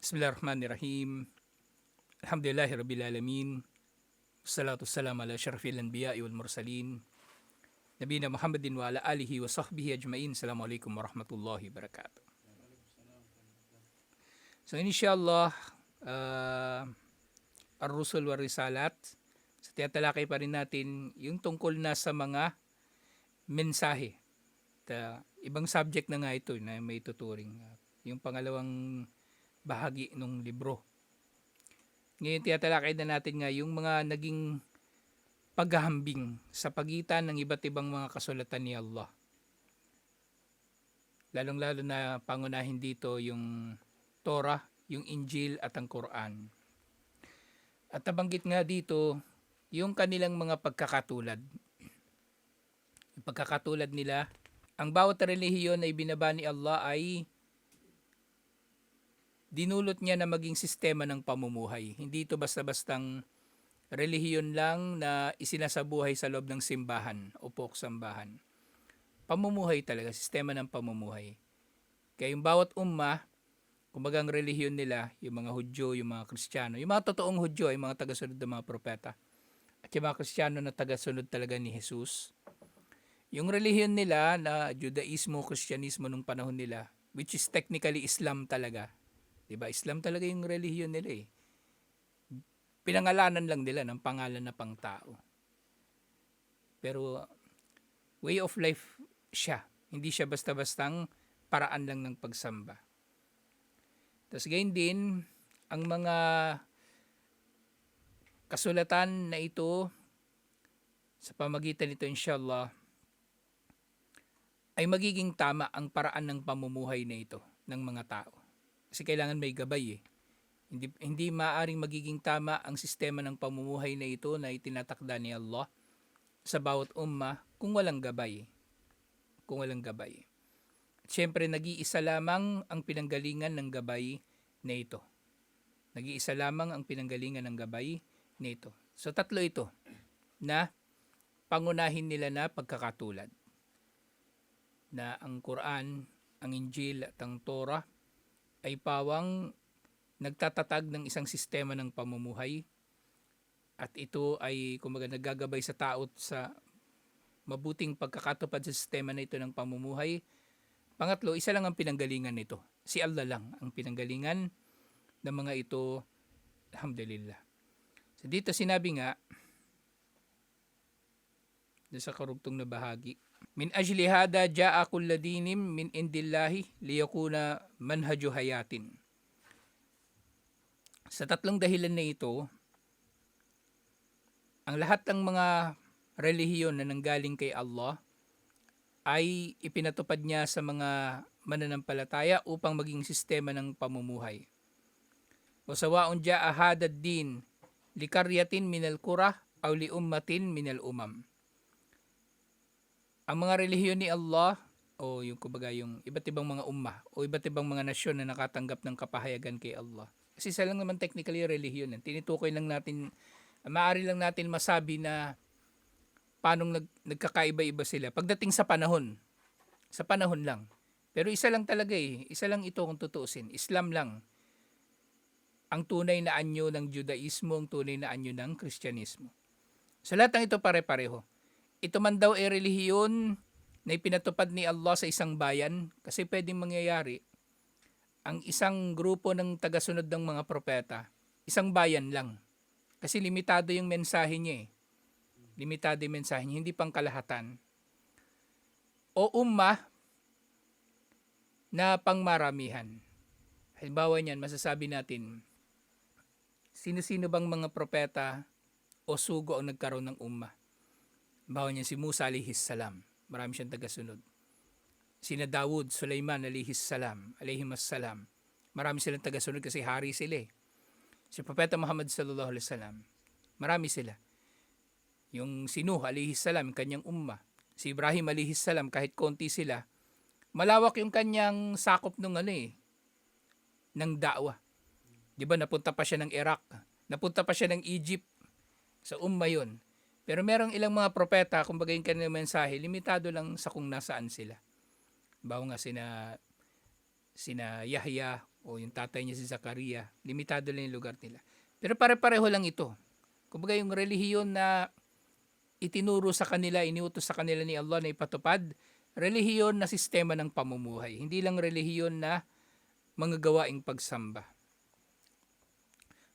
Bismillahirrahmanirrahim. Alhamdulillahi Rabbil Alamin. Salatu salam ala syarfil anbiya wal mursalin. Nabina Muhammadin wa ala alihi wa sahbihi ajmain. Assalamualaikum warahmatullahi wabarakatuh. So inshallah, uh, Ar-Rusul wa Risalat. Sa tiyatalakay pa rin natin yung tungkol na sa mga mensahe. Ta, ibang subject na nga ito na may tuturing. Yung pangalawang bahagi ng libro. Ngayon tiyatalakay na natin nga yung mga naging paghahambing sa pagitan ng iba't ibang mga kasulatan ni Allah. Lalong-lalo na pangunahin dito yung Torah, yung Injil at ang Quran. At nabanggit nga dito yung kanilang mga pagkakatulad. Yung pagkakatulad nila, ang bawat relihiyon na ibinaba ni Allah ay dinulot niya na maging sistema ng pamumuhay. Hindi ito basta-bastang relihiyon lang na isinasabuhay sa loob ng simbahan o sambahan. Pamumuhay talaga, sistema ng pamumuhay. Kaya yung bawat umma, kumbaga ang relihiyon nila, yung mga Hudyo, yung mga Kristiyano, yung mga totoong Hudyo ay mga tagasunod ng mga propeta. At yung mga Kristiyano na tagasunod talaga ni Jesus. Yung relihiyon nila na Judaismo, Kristyanismo nung panahon nila, which is technically Islam talaga, Diba? Islam talaga yung relihiyon nila eh. Pinangalanan lang nila ng pangalan na pang tao. Pero way of life siya. Hindi siya basta-bastang paraan lang ng pagsamba. Tapos gayon din, ang mga kasulatan na ito sa pamagitan nito inshallah ay magiging tama ang paraan ng pamumuhay na ito ng mga tao. Kasi kailangan may gabay eh. Hindi, hindi maaring magiging tama ang sistema ng pamumuhay na ito na itinatakda ni Allah sa bawat umma kung walang gabay. Kung walang gabay. At syempre, nag-iisa lamang ang pinanggalingan ng gabay na ito. Nag-iisa lamang ang pinanggalingan ng gabay na ito. So tatlo ito na pangunahin nila na pagkakatulad. Na ang Quran, ang Injil at ang Torah ay pawang nagtatatag ng isang sistema ng pamumuhay at ito ay kumaga naggagabay sa tao sa mabuting pagkakatupad sa sistema na ito ng pamumuhay. Pangatlo, isa lang ang pinanggalingan nito. Si Allah lang ang pinanggalingan ng mga ito. Alhamdulillah. So dito sinabi nga, sa karugtong na bahagi, Min ajli hada jaa kulladinim min indillahi liyakuna manhaju hayatin. Sa tatlong dahilan na ito, ang lahat ng mga relihiyon na nanggaling kay Allah ay ipinatupad niya sa mga mananampalataya upang maging sistema ng pamumuhay. O sawaun jaa hadad din likaryatin minal kurah aw li ummatin minal umam ang mga relihiyon ni Allah o yung kumbaga yung iba't ibang mga umma o iba't ibang mga nasyon na nakatanggap ng kapahayagan kay Allah. Kasi isa lang naman technically relihiyon. Tinitukoy lang natin, maaari lang natin masabi na paano nag, nagkakaiba-iba sila. Pagdating sa panahon, sa panahon lang. Pero isa lang talaga eh, isa lang ito kung tutuusin. Islam lang ang tunay na anyo ng Judaismo, ang tunay na anyo ng Kristyanismo. Sa lahat ng ito pare-pareho. Ito man daw ay relihiyon na ipinatupad ni Allah sa isang bayan kasi pwedeng mangyayari ang isang grupo ng tagasunod ng mga propeta, isang bayan lang. Kasi limitado yung mensahe niya eh. Limitado yung mensahe niya, hindi pang kalahatan. O umma na pangmaramihan. Halimbawa niyan, masasabi natin, sino-sino bang mga propeta o sugo ang nagkaroon ng umma? Bawa niya si Musa alihis salam. Marami siyang tagasunod. Sina Dawud, Sulaiman alihis salam, alihis salam. Marami silang tagasunod kasi hari sila eh. Si Propeta Muhammad sallallahu alaihi wasallam. Marami sila. Yung si Nuh alihis salam, kanyang umma. Si Ibrahim alihis salam, kahit konti sila. Malawak yung kanyang sakop ng ano eh, ng da'wa. Di ba napunta pa siya ng Iraq, napunta pa siya ng Egypt. Sa umma yun. Pero merong ilang mga propeta, kumbaga yung kanilang mensahe, limitado lang sa kung nasaan sila. Bawa nga sina, sina Yahya o yung tatay niya si Zakaria, limitado lang yung lugar nila. Pero pare-pareho lang ito. Kumbaga yung relihiyon na itinuro sa kanila, iniutos sa kanila ni Allah na ipatupad, relihiyon na sistema ng pamumuhay. Hindi lang relihiyon na mga gawaing pagsamba.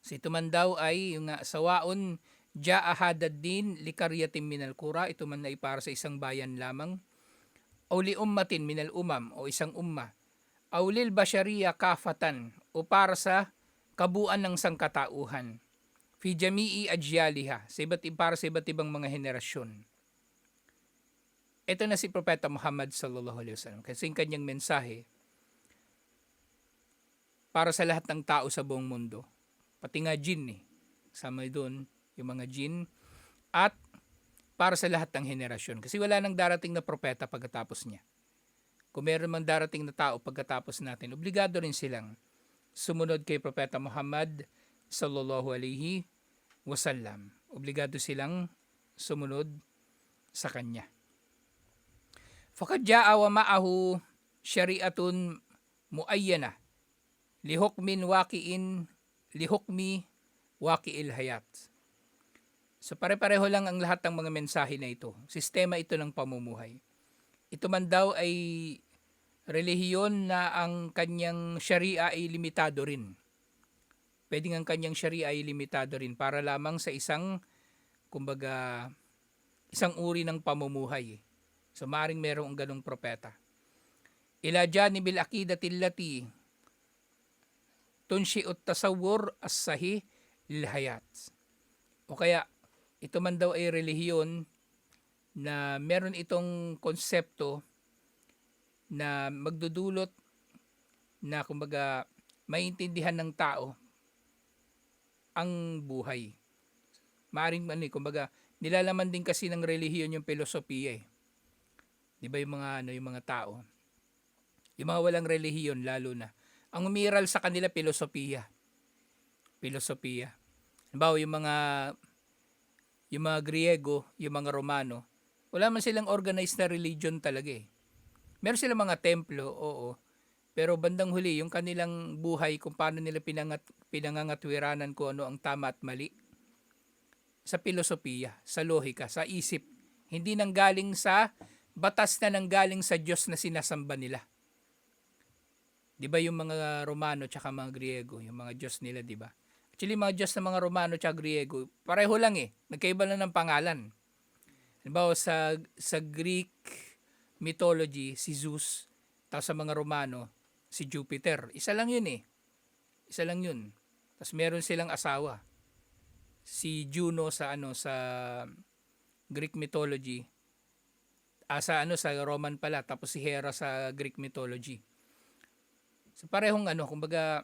So ito man daw ay yung nga, sawaon ja'a hadad din likaryatin minal kura, ito man ay para sa isang bayan lamang. O li ummatin minal umam o isang umma. O lil basyariya kafatan o para sa kabuuan ng sangkatauhan. Fi jami'i ajyaliha, sa iba't para sa iba't ibang mga henerasyon. Ito na si Propeta Muhammad sallallahu alaihi wasallam kasi yung kanyang mensahe para sa lahat ng tao sa buong mundo. Pati nga jin eh. Sama doon yung mga jin at para sa lahat ng henerasyon. Kasi wala nang darating na propeta pagkatapos niya. Kung meron mang darating na tao pagkatapos natin, obligado rin silang sumunod kay Propeta Muhammad sallallahu alaihi wasallam. Obligado silang sumunod sa kanya. Fakad ja'a wa ma'ahu syari'atun muayyana lihukmin waqi'in lihukmi waqi'il hayat. So pare-pareho lang ang lahat ng mga mensahe na ito. Sistema ito ng pamumuhay. Ito man daw ay relihiyon na ang kanyang sharia ay limitado rin. Pwedeng ang kanyang sharia ay limitado rin para lamang sa isang, kumbaga, isang uri ng pamumuhay. So maring merong ganong propeta. Ila janibil akidatil lati tunshi ut tasawwur as-sahih lil hayat. O kaya ito man daw ay relihiyon na meron itong konsepto na magdudulot na kumbaga maintindihan ng tao ang buhay. Maaring ano kumbaga nilalaman din kasi ng relihiyon yung filosofiya eh. 'Di ba yung mga ano yung mga tao? Yung mga walang relihiyon lalo na. Ang umiral sa kanila filosofiya. Filosofiya. Halimbawa yung mga yung mga Griego, yung mga Romano, wala man silang organized na religion talaga eh. Meron silang mga templo, oo. Pero bandang huli, yung kanilang buhay, kung paano nila pinangat, pinangangatwiranan ko ano ang tama at mali, sa filosofiya, sa lohika, sa isip. Hindi nang galing sa batas na nanggaling sa Diyos na sinasamba nila. 'Di ba yung mga Romano tsaka mga Griego, yung mga Diyos nila, 'di ba? Actually, mga Diyos ng mga Romano tsaka Griego, pareho lang eh. Nagkaiba lang ng pangalan. Halimbawa sa, sa Greek mythology, si Zeus, tapos sa mga Romano, si Jupiter. Isa lang yun eh. Isa lang yun. Tapos meron silang asawa. Si Juno sa ano sa Greek mythology. Ah, sa ano sa Roman pala tapos si Hera sa Greek mythology. So parehong ano, kumbaga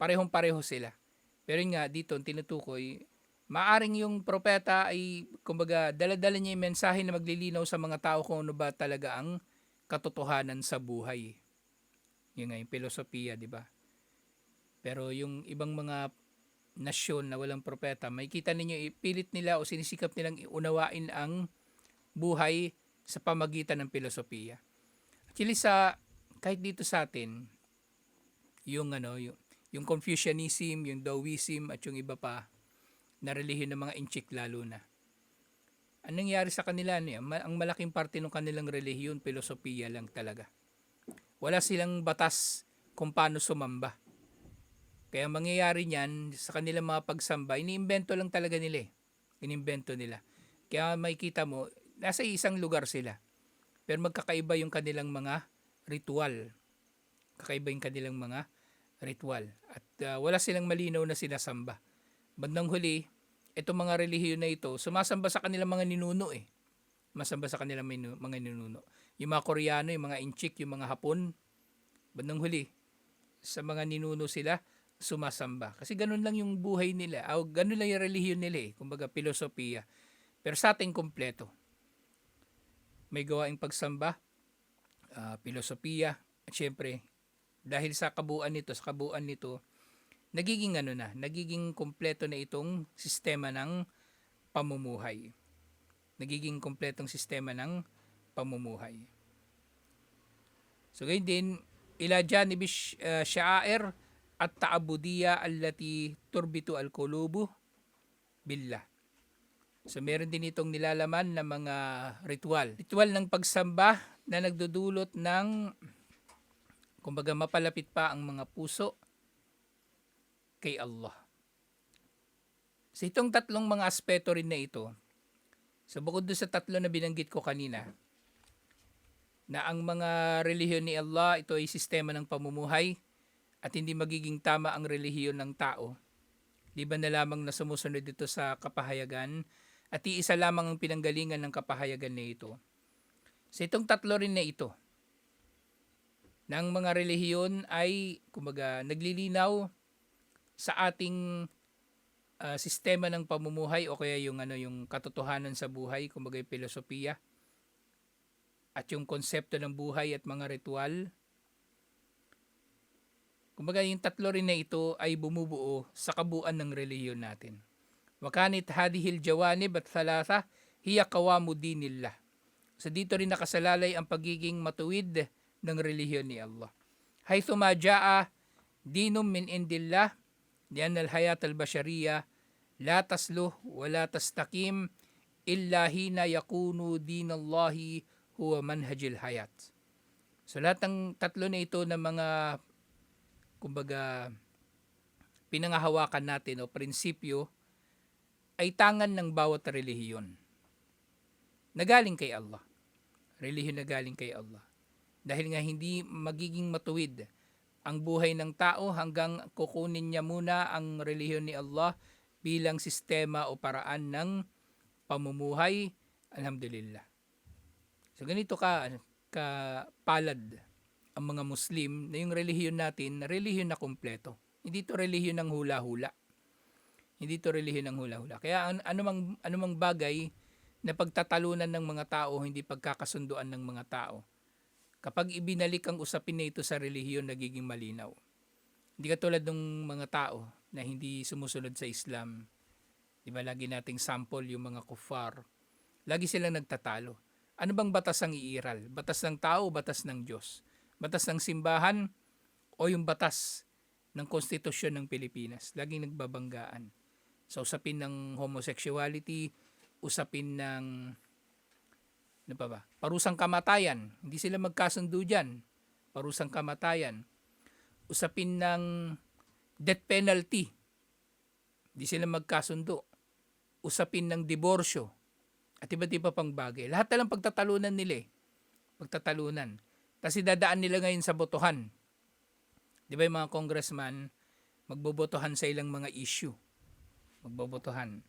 parehong pareho sila. Pero nga dito tinutukoy, maaring yung propeta ay kumbaga daladala niya yung mensahe na maglilinaw sa mga tao kung ano ba talaga ang katotohanan sa buhay. Yun nga yung filosofiya, di ba? Pero yung ibang mga nasyon na walang propeta, may kita ninyo ipilit nila o sinisikap nilang unawain ang buhay sa pamagitan ng filosofiya. Actually sa kahit dito sa atin, yung ano, yung, yung Confucianism, yung Taoism at yung iba pa na relihiyon ng mga Inchik lalo na. Anong nangyari sa kanila niya? Ang malaking parte ng kanilang relihiyon, filosofiya lang talaga. Wala silang batas kung paano sumamba. Kaya ang mangyayari niyan sa kanilang mga pagsamba, iniimbento lang talaga nila eh. Inimbento nila. Kaya makikita mo, nasa isang lugar sila. Pero magkakaiba yung kanilang mga ritual. Kakaiba yung kanilang mga ritual. At uh, wala silang malinaw na sinasamba. Bandang huli, itong mga relihiyon na ito, sumasamba sa kanilang mga ninuno eh. Masamba sa kanilang mga ninuno. Yung mga Koreano, yung mga Inchik, yung mga Hapon, bandang huli, sa mga ninuno sila, sumasamba. Kasi ganun lang yung buhay nila. O ganun lang yung relihiyon nila eh. Kumbaga, filosofiya. Pero sa ating kompleto. May gawaing pagsamba, uh, filosofiya, at syempre, dahil sa kabuuan nito, sa kabuuan nito, nagiging ano na, nagiging kompleto na itong sistema ng pamumuhay. Nagiging kompletong sistema ng pamumuhay. So gayon din, ila janibi uh, sha'air at ta'abudiyya allati turbitu al-qulubu billah. So meron din itong nilalaman na mga ritual. Ritual ng pagsamba na nagdudulot ng kumbaga mapalapit pa ang mga puso kay Allah. Sa itong tatlong mga aspeto rin na ito, so bukod doon sa tatlo na binanggit ko kanina, na ang mga relihiyon ni Allah, ito ay sistema ng pamumuhay at hindi magiging tama ang relihiyon ng tao. Di ba na lamang na sumusunod ito sa kapahayagan at iisa lamang ang pinanggalingan ng kapahayagan na ito. Sa itong tatlo rin na ito, ng mga relihiyon ay kumbaga naglilinaw sa ating ah, sistema ng pamumuhay o kaya yung ano yung katotohanan sa buhay, kumbaga yung filosofiya at yung konsepto ng buhay at mga ritual. Kumbaga yung tatlo rin na ito ay bumubuo sa kabuuan ng relihiyon natin. Wakanit hadihil jawanib at thalatha hiya kawamu dinillah. So dito rin nakasalalay ang pagiging matuwid ng relihiyon ni Allah. Haythu ma jaa dinum min indillah lian al hayat al bashariyah la tasluh wa la tastaqim illa hina yakunu dinallahi huwa manhajil hayat. So lahat ng tatlo na ito na mga kumbaga pinangahawakan natin o prinsipyo ay tangan ng bawat relihiyon. Nagaling kay Allah. Relihiyon na galing kay Allah. Dahil nga hindi magiging matuwid ang buhay ng tao hanggang kukunin niya muna ang relihiyon ni Allah bilang sistema o paraan ng pamumuhay. Alhamdulillah. So ganito ka ka palad ang mga Muslim na yung relihiyon natin, relihiyon na kumpleto. Hindi to relihiyon ng hula-hula. Hindi to relihiyon ng hula-hula. Kaya an- anumang anumang bagay na pagtatalunan ng mga tao, hindi pagkakasunduan ng mga tao. Kapag ibinalik ang usapin na ito sa relihiyon, nagiging malinaw. Hindi katulad ng mga tao na hindi sumusunod sa Islam. Di ba lagi nating sample yung mga kuffar. Lagi silang nagtatalo. Ano bang batas ang iiral? Batas ng tao batas ng Diyos? Batas ng simbahan o yung batas ng konstitusyon ng Pilipinas? Laging nagbabanggaan. Sa usapin ng homosexuality, usapin ng ano pa ba? Parusang kamatayan. Hindi sila magkasundo dyan. Parusang kamatayan. Usapin ng death penalty. Hindi sila magkasundo. Usapin ng diborsyo. At iba't iba pang bagay. Lahat na lang pagtatalunan nila eh. Pagtatalunan. Tapos idadaan nila ngayon sa botohan. Di ba yung mga congressman, magbobotohan sa ilang mga issue. Magbobotohan.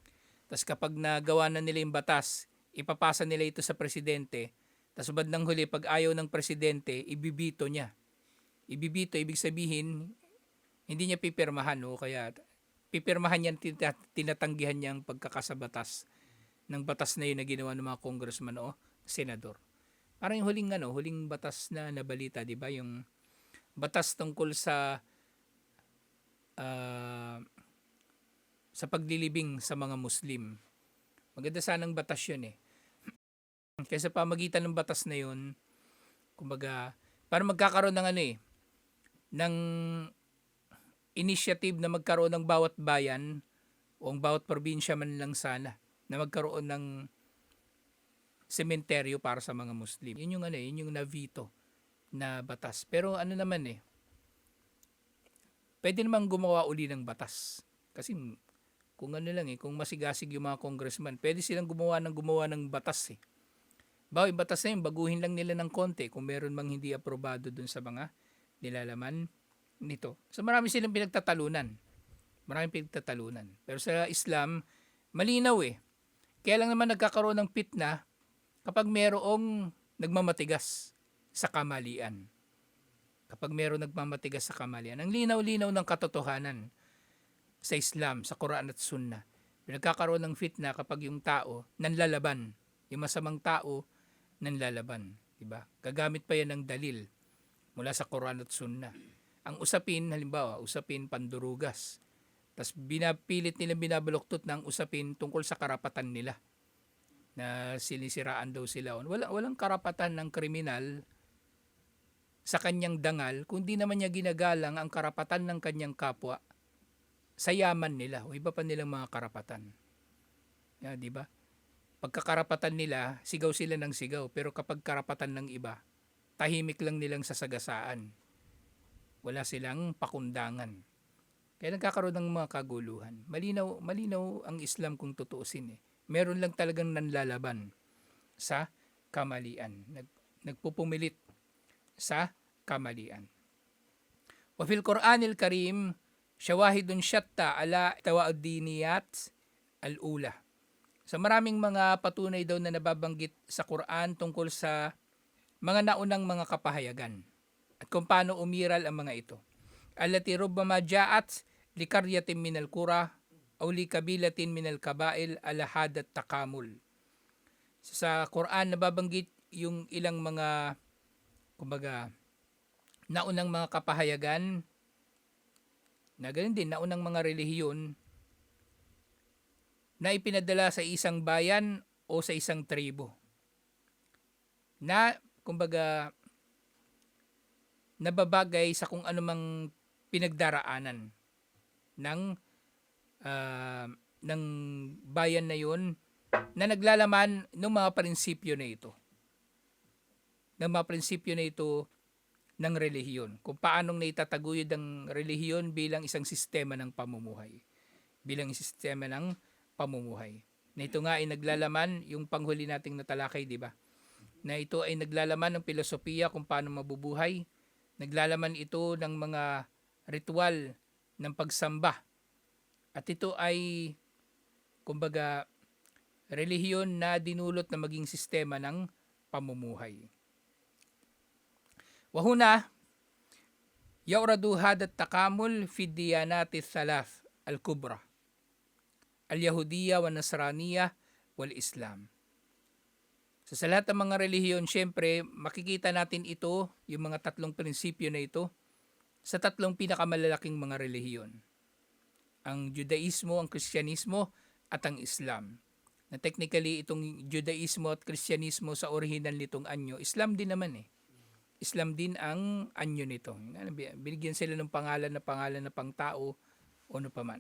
Tapos kapag nagawa na nila yung batas, ipapasa nila ito sa presidente. Tapos bandang huli, pag ayaw ng presidente, ibibito niya. Ibibito, ibig sabihin, hindi niya pipirmahan o kaya pipirmahan niya, tina- tinatanggihan niya ang pagkakasabatas ng batas na yun na ginawa ng mga congressman o senador. Parang yung huling ano, huling batas na nabalita, 'di ba? Yung batas tungkol sa ah, sa paglilibing sa mga Muslim. Maganda sanang batas 'yun eh. Kasi sa pamagitan ng batas na 'yun, kumbaga, para magkakaroon ng ano eh, ng initiative na magkaroon ng bawat bayan o ang bawat probinsya man lang sana na magkaroon ng sementeryo para sa mga Muslim. Yun yung ano, eh, yun yung navito na batas. Pero ano naman eh, pwede naman gumawa uli ng batas. Kasi kung ano lang eh, kung masigasig yung mga congressman, pwede silang gumawa ng gumawa ng batas eh. Yung batas na yun, baguhin lang nila ng konti kung meron mang hindi aprobado dun sa mga nilalaman nito. So marami silang pinagtatalunan. Maraming pinagtatalunan. Pero sa Islam, malinaw eh. Kaya lang naman nagkakaroon ng fitna kapag merong nagmamatigas sa kamalian. Kapag merong nagmamatigas sa kamalian. Ang linaw-linaw ng katotohanan sa Islam, sa Quran at Sunnah. Nagkakaroon ng fitna kapag yung tao nanlalaban. Yung masamang tao nanlalaban. Diba? Gagamit pa yan ng dalil mula sa Quran at Sunnah. Ang usapin, halimbawa, usapin pandurugas. Tapos binapilit nila binabaluktot ng usapin tungkol sa karapatan nila na sinisiraan daw sila. Wala, walang karapatan ng kriminal sa kanyang dangal kung di naman niya ginagalang ang karapatan ng kanyang kapwa sa yaman nila o iba pa nilang mga karapatan. Yeah, di ba? Pagkakarapatan nila, sigaw sila ng sigaw. Pero kapag karapatan ng iba, tahimik lang nilang sasagasaan. Wala silang pakundangan. Kaya nagkakaroon ng mga kaguluhan. Malinaw, malinaw ang Islam kung tutuusin eh. Meron lang talagang nanlalaban sa kamalian. Nag, nagpupumilit sa kamalian. Wa fil Qur'anil Karim syawahidun syatta ala tawaddiniyat al-ula. Sa maraming mga patunay daw na nababanggit sa Quran tungkol sa mga naunang mga kapahayagan at kung paano umiral ang mga ito. Allati rubbama ja'at likaryatin minal kura o likabilatin minal kabail alahadat takamul. Sa Quran nababanggit yung ilang mga kumbaga naunang mga kapahayagan na ganun din naunang mga relihiyon na ipinadala sa isang bayan o sa isang tribo. Na, kumbaga, nababagay sa kung anumang pinagdaraanan ng ah, ng bayan na yun na naglalaman ng mga prinsipyo na ito. Ng mga prinsipyo na ito ng relihiyon. Kung paanong naitataguyod ang relihiyon bilang isang sistema ng pamumuhay. Bilang sistema ng pamumuhay. Na ito nga ay naglalaman yung panghuli nating natalakay, di ba? Na ito ay naglalaman ng filosofiya kung paano mabubuhay. Naglalaman ito ng mga ritual ng pagsamba. At ito ay, kumbaga, relihiyon na dinulot na maging sistema ng pamumuhay. Hadat takamul fi diyanati thalath al-kubra al-Yahudiya wa Nasraniya wal Islam. So, sa lahat ng mga relihiyon, syempre, makikita natin ito, yung mga tatlong prinsipyo na ito, sa tatlong pinakamalalaking mga relihiyon. Ang Judaismo, ang Kristyanismo, at ang Islam. Na technically, itong Judaismo at Kristyanismo sa original nitong anyo, Islam din naman eh. Islam din ang anyo nito. Binigyan sila ng pangalan na pangalan na pangtao o ano paman.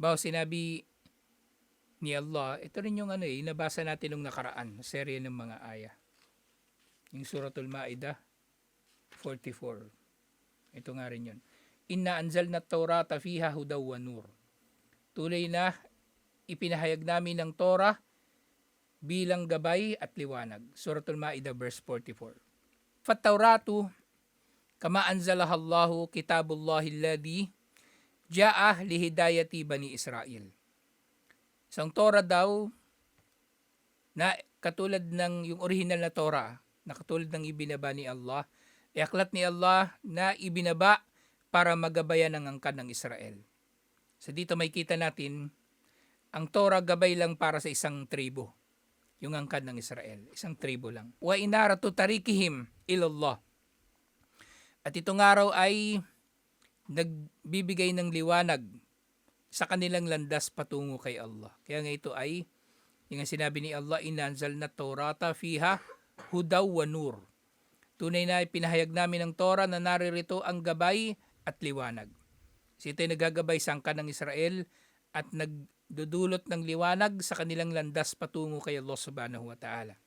Bawa sinabi ni Allah, ito rin yung ano eh, nabasa natin nung nakaraan, serye ng mga aya. Yung Suratul Ma'idah 44. Ito nga rin yun. Inna anzal na Taurata fiha hudaw wa nur. Tulay na ipinahayag namin ng Torah bilang gabay at liwanag. Suratul Ma'idah verse 44. Fattauratu kama anzalaha Allahu kitabullahi alladhi ja'ah lihidayati bani Israel Isang Torah daw na katulad ng yung original na Torah, na katulad ng ibinaba ni Allah, e aklat ni Allah na ibinaba para magabayan ang angkan ng Israel. So dito may kita natin, ang Torah gabay lang para sa isang tribo, yung angkan ng Israel, isang tribo lang. Wa inara tu tarikihim ilallah. At itong araw ay nagbibigay ng liwanag sa kanilang landas patungo kay Allah. Kaya nga ito ay yung sinabi ni Allah, inanzal na Torata fiha hudaw wa nur. Tunay na pinahayag namin ng Torah na naririto ang gabay at liwanag. Si ito ay nagagabay sa angkan ng Israel at nagdudulot ng liwanag sa kanilang landas patungo kay Allah subhanahu wa ta'ala.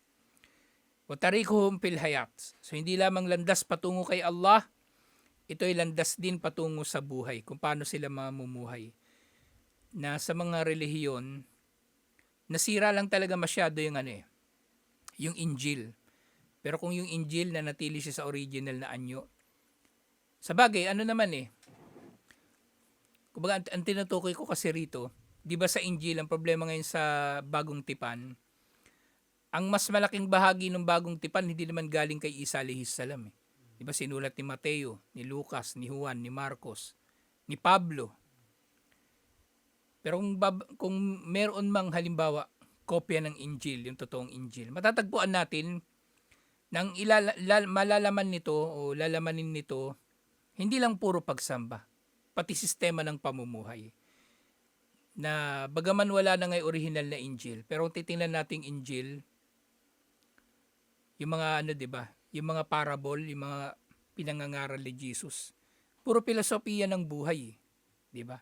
Watarikuhum fil hayat. So hindi lamang landas patungo kay Allah, ito ay landas din patungo sa buhay, kung paano sila mamumuhay na sa mga relihiyon, nasira lang talaga masyado yung ano eh, yung Injil. Pero kung yung Injil na natili siya sa original na anyo, sa bagay, ano naman eh, kumbaga ang, ang tinutukoy ko kasi rito, di ba sa Injil, ang problema ngayon sa bagong tipan, ang mas malaking bahagi ng bagong tipan, hindi naman galing kay Isa alihis salam eh. Di ba sinulat ni Mateo, ni Lucas, ni Juan, ni Marcos, ni Pablo, pero kung, bab- kung meron mang halimbawa, kopya ng Injil, yung totoong Injil, matatagpuan natin nang ilala, lal, malalaman nito o lalamanin nito, hindi lang puro pagsamba, pati sistema ng pamumuhay. Na bagaman wala na ngay original na Injil, pero titingnan nating Injil, yung mga ano 'di ba, yung mga parable, yung mga pinangangaral ni Jesus. Puro filosofiya ng buhay, di ba?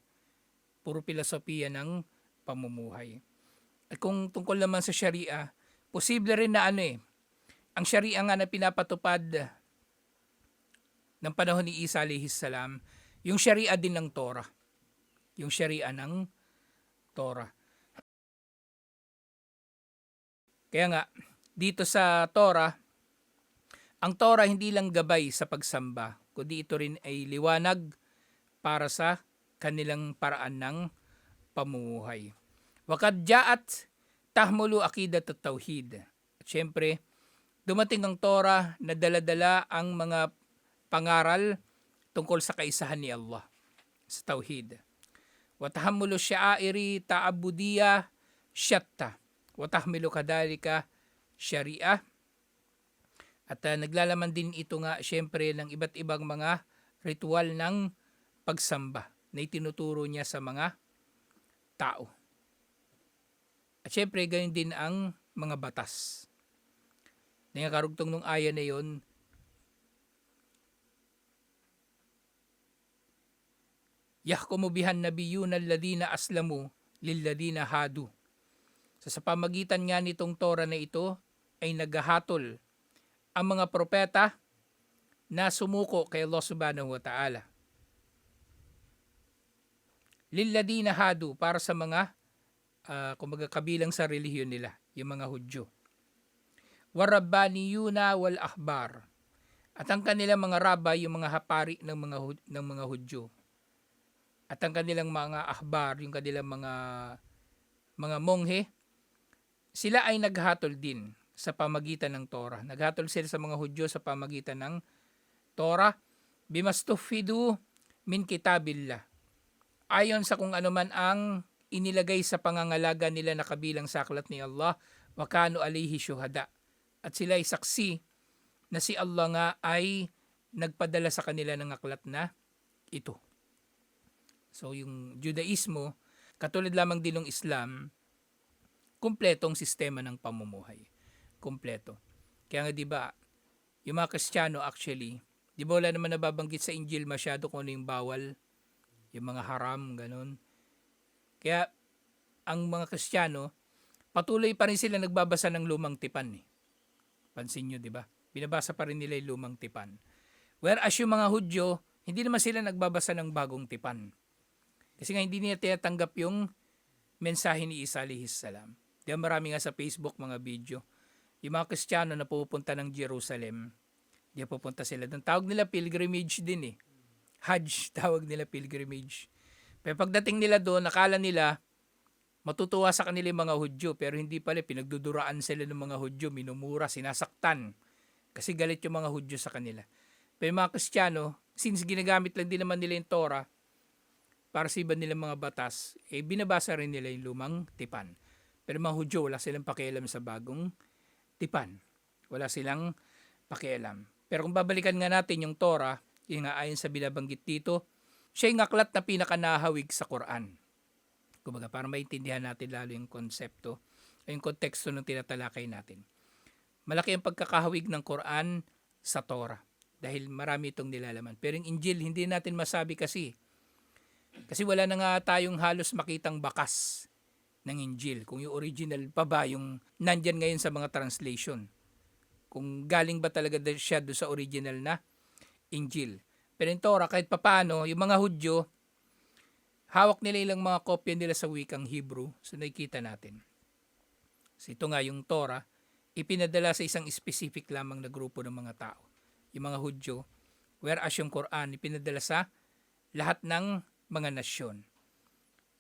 Puro filosofiya ng pamumuhay. At kung tungkol naman sa Sharia, posible rin na ano eh, ang Sharia nga na pinapatupad ng panahon ni Isa alayhis salam, yung Sharia din ng Torah. Yung Sharia ng Torah. Kaya nga, dito sa Torah, ang Torah hindi lang gabay sa pagsamba, kundi ito rin ay liwanag para sa kanilang paraan ng pamumuhay. Wakad jaat tahmulu akidat at tauhid. At syempre, dumating ang Torah na daladala ang mga pangaral tungkol sa kaisahan ni Allah sa tauhid. Watahammulu sya'iri ta'abudiyya syatta. Watahmilu kadalika syariah. At uh, naglalaman din ito nga syempre ng iba't ibang mga ritual ng pagsamba na itinuturo niya sa mga tao. At syempre ganyan din ang mga batas. Nangakarugtong nung aya na yon, Yahkumu bihan nabiyuna alladhina aslamu lilladhina hadu. Sa pamagitan nga nitong Torah na ito ay naghahatol ang mga propeta na sumuko kay Allah subhanahu wa ta'ala. Lilladina hadu para sa mga uh, kumbaga kabilang sa relihiyon nila, yung mga Hudyo. Warabbaniyuna wal ahbar. At ang kanilang mga rabay, yung mga hapari ng mga ng mga Hudyo. At ang kanilang mga ahbar, yung kanilang mga mga monghe, sila ay naghatol din sa pamagitan ng Torah. Naghatol sila sa mga Hudyo sa pamagitan ng Torah. Bimastufidu min kitabillah. Ayon sa kung ano man ang inilagay sa pangangalaga nila na kabilang sa aklat ni Allah, wakano alihi syuhada. At sila ay saksi na si Allah nga ay nagpadala sa kanila ng aklat na ito. So yung Judaismo, katulad lamang din ng Islam, kumpletong sistema ng pamumuhay. Kumpleto. Kaya nga 'di ba, yung mga Kristiyano actually, 'di ba wala naman nababanggit sa Injil masyado kung ano yung bawal, yung mga haram, ganun. Kaya ang mga Kristiyano, patuloy pa rin sila nagbabasa ng lumang tipan. Eh. Pansin nyo, di ba? Binabasa pa rin nila yung lumang tipan. Whereas yung mga Hudyo, hindi naman sila nagbabasa ng bagong tipan. Kasi nga hindi nila tinatanggap yung mensahe ni Isa alihis salam. Di ba marami nga sa Facebook mga video. Yung mga Kristiyano na pupunta ng Jerusalem, di pupunta sila doon. Tawag nila pilgrimage din eh. Hajj, tawag nila pilgrimage. Pero pagdating nila doon, nakala nila matutuwa sa kanila yung mga Hudyo, pero hindi pala, pinagduduraan sila ng mga Hudyo, minumura, sinasaktan. Kasi galit yung mga Hudyo sa kanila. Pero yung mga Kristiyano, since ginagamit lang din naman nila yung Torah, para sa iba nilang mga batas, eh binabasa rin nila yung lumang tipan. Pero mga Hudyo, wala silang pakialam sa bagong tipan. Wala silang pakialam. Pero kung babalikan nga natin yung Torah, yung nga ayon sa binabanggit dito, siya yung aklat na pinakanahawig sa Quran. Kumbaga, para maintindihan natin lalo yung konsepto, yung konteksto ng tinatalakay natin. Malaki ang pagkakahawig ng Quran sa Torah dahil marami itong nilalaman. Pero yung Injil, hindi natin masabi kasi. Kasi wala na nga tayong halos makitang bakas ng Injil. Kung yung original pa ba, yung nandyan ngayon sa mga translation. Kung galing ba talaga siya doon sa original na Injil. Pero yung Torah, kahit papano, yung mga Hudyo, hawak nila ilang mga kopya nila sa wikang Hebrew. So nakikita natin. So ito nga yung Torah, ipinadala sa isang specific lamang na grupo ng mga tao. Yung mga Hudyo, whereas yung Quran, ipinadala sa lahat ng mga nasyon.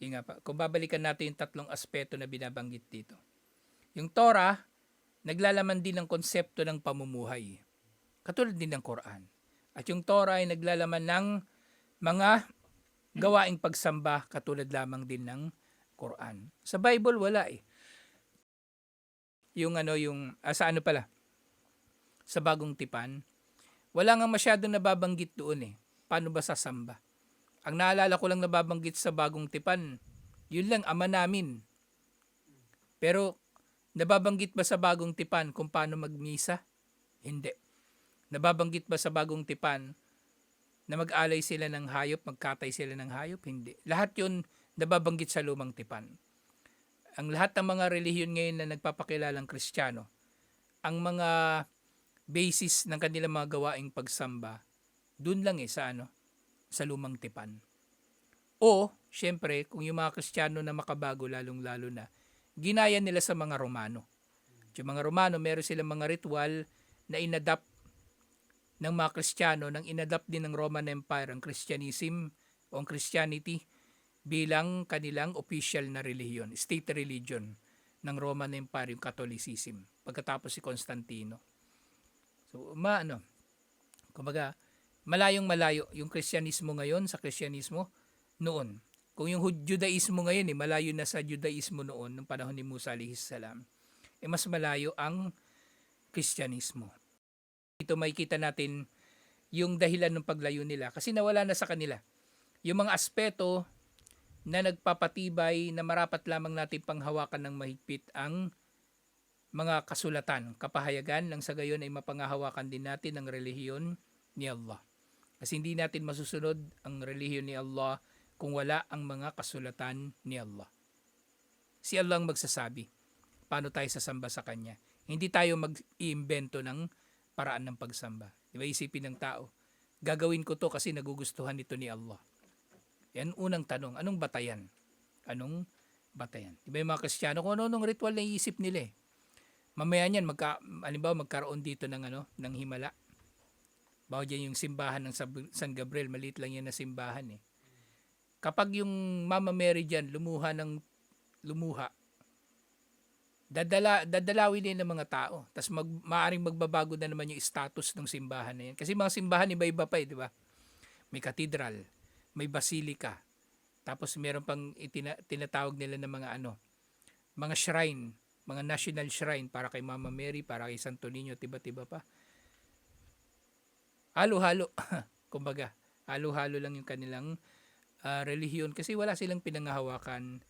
Yung nga pa, kung babalikan natin yung tatlong aspeto na binabanggit dito. Yung Torah, naglalaman din ng konsepto ng pamumuhay. Katulad din ng Quran. At yung Torah ay naglalaman ng mga gawaing pagsamba katulad lamang din ng Quran. Sa Bible wala eh. Yung ano yung ah, sa ano pala? Sa bagong tipan, wala nga masyadong nababanggit doon eh. Paano ba sasamba? Ang naalala ko lang nababanggit sa bagong tipan, yun lang ama namin. Pero nababanggit ba sa bagong tipan kung paano magmisa? Hindi. Nababanggit ba sa bagong tipan na mag-alay sila ng hayop, magkatay sila ng hayop? Hindi. Lahat yun nababanggit sa lumang tipan. Ang lahat ng mga relihiyon ngayon na nagpapakilalang kristyano, ang mga basis ng kanilang mga gawaing pagsamba, dun lang eh sa ano, sa lumang tipan. O, syempre, kung yung mga kristyano na makabago lalong-lalo na, ginaya nila sa mga Romano. Yung mga Romano, meron silang mga ritual na inadapt ng mga Kristiyano nang inadapt din ng Roman Empire ang Christianism o ang Christianity bilang kanilang official na relihiyon, state religion ng Roman Empire, yung Catholicism, pagkatapos si Constantino. So, maano, kumbaga, malayong malayo yung Kristyanismo ngayon sa Kristyanismo noon. Kung yung Judaismo ngayon, eh, malayo na sa Judaismo noon, ng panahon ni Musa alayhis salam, eh, mas malayo ang Kristyanismo. Ito makikita natin yung dahilan ng paglayo nila kasi nawala na sa kanila. Yung mga aspeto na nagpapatibay na marapat lamang natin panghawakan ng mahigpit ang mga kasulatan, kapahayagan nang sa gayon ay mapangahawakan din natin ang relihiyon ni Allah. Kasi hindi natin masusunod ang relihiyon ni Allah kung wala ang mga kasulatan ni Allah. Si Allah ang magsasabi paano tayo sasamba sa Kanya. Hindi tayo mag-iimbento ng paraan ng pagsamba. Di ba isipin ng tao, gagawin ko to kasi nagugustuhan ito ni Allah. Yan unang tanong, anong batayan? Anong batayan? Di ba yung mga Kristiyano, kung ano-anong ritual na iisip nila eh. Mamaya niyan, magka, halimbawa magkaroon dito ng, ano, ng himala. Bawa dyan yung simbahan ng San Gabriel, maliit lang yan na simbahan eh. Kapag yung Mama Mary dyan, lumuha ng lumuha, dadala dadalawin din ng mga tao. Tapos mag, maaring magbabago na naman yung status ng simbahan na yan. Kasi mga simbahan iba-iba pa eh, di ba? May katedral, may basilika, tapos meron pang itina, tinatawag nila ng mga ano, mga shrine, mga national shrine para kay Mama Mary, para kay Santo Niño, tiba-tiba pa. Halo-halo, kumbaga, halo-halo lang yung kanilang ah, relihiyon kasi wala silang pinangahawakan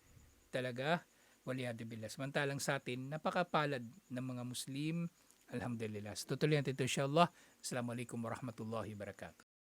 talaga waliyadu billah. Samantalang sa atin, napakapalad ng mga Muslim. Alhamdulillah. Tutuloy natin ito insyaAllah. Assalamualaikum warahmatullahi wabarakatuh.